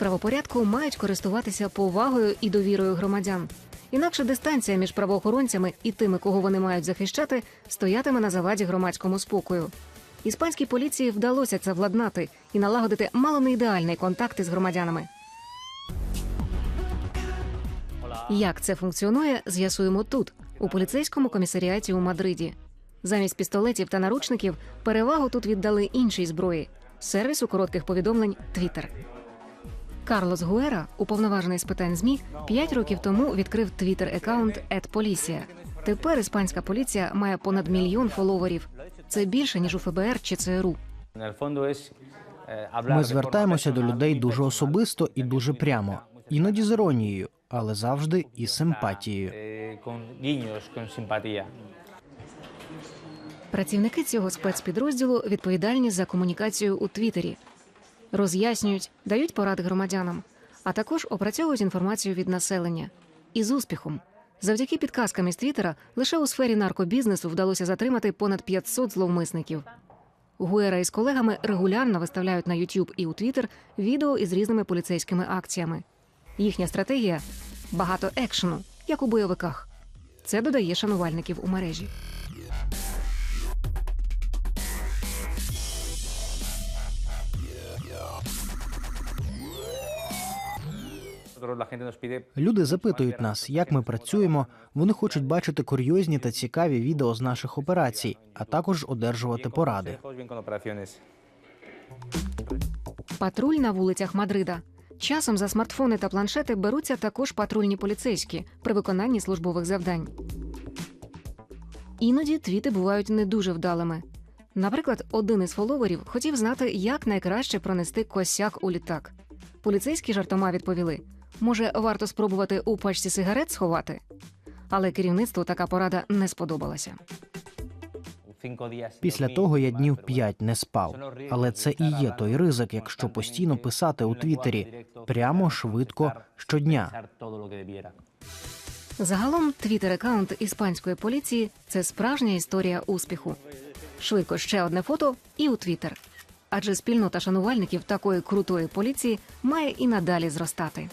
правопорядку мають користуватися повагою і довірою громадян. Інакше дистанція між правоохоронцями і тими, кого вони мають захищати, стоятиме на заваді громадському спокою. Іспанській поліції вдалося це владнати і налагодити мало не ідеальний контакт із громадянами. Як це функціонує, з'ясуємо тут, у поліцейському комісаріаті у Мадриді. Замість пістолетів та наручників перевагу тут віддали іншій зброї сервісу коротких повідомлень Twitter. Карлос Гуера, уповноважений з питань змі, п'ять років тому відкрив твіттер екаунт Policia. Тепер іспанська поліція має понад мільйон фоловерів. Це більше ніж у ФБР чи ЦРУ. Eh, Ми звертаємося до людей дуже особисто і дуже прямо, іноді з іронією, але завжди із симпатією. Eh. Працівники цього спецпідрозділу відповідальні за комунікацію у Твіттері. Роз'яснюють, дають поради громадянам, а також опрацьовують інформацію від населення. І з успіхом. Завдяки підказкам із Твіттера лише у сфері наркобізнесу вдалося затримати понад 500 зловмисників. Гуера із колегами регулярно виставляють на YouTube і у Twitter відео із різними поліцейськими акціями. Їхня стратегія багато екшену, як у бойовиках. Це додає шанувальників у мережі. Люди запитують нас, як ми працюємо. Вони хочуть бачити курйозні та цікаві відео з наших операцій, а також одержувати поради. Патруль на вулицях Мадрида. Часом за смартфони та планшети беруться також патрульні поліцейські при виконанні службових завдань. Іноді твіти бувають не дуже вдалими. Наприклад, один із фоловерів хотів знати, як найкраще пронести косяк у літак. Поліцейські жартома відповіли: може, варто спробувати у пачці сигарет сховати? Але керівництву така порада не сподобалася. Після того я днів п'ять не спав. Але це і є той ризик, якщо постійно писати у Твіттері прямо, швидко, щодня. Загалом твіттер аккаунт іспанської поліції це справжня історія успіху. Швидко ще одне фото і у Твіттер. Адже спільнота шанувальників такої крутої поліції має і надалі зростати.